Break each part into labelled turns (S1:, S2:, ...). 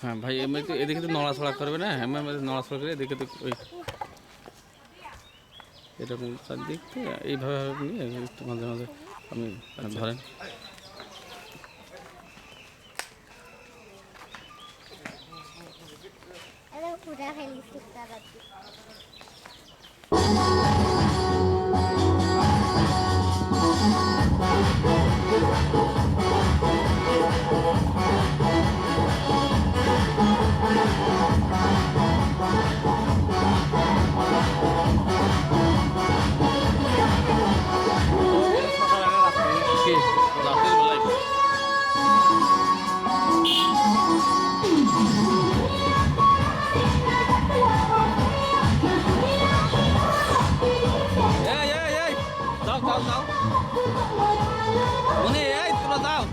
S1: হ্যাঁ ভাই, এমনি তো এদিকে তো নড়াচড়া করবে না? হ্যাঁ নড়াচড়া করে এদিকে তো ওই এরকম চারদিক এইভাবে ভাবে নিয়ে মাঝে মাঝে আপনি ধরেন।
S2: পুরা ফেলিছি
S1: যাও যাও যাও মনে এই তোরা যাও যাও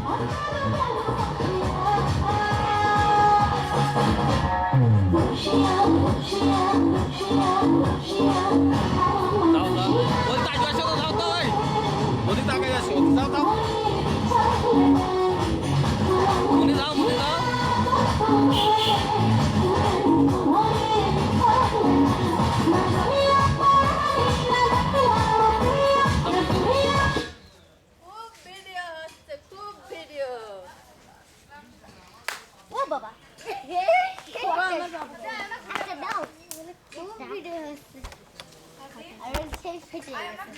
S2: বাবা। আচ্ছা হচ্ছে। আর সেই ফেটে গেছে।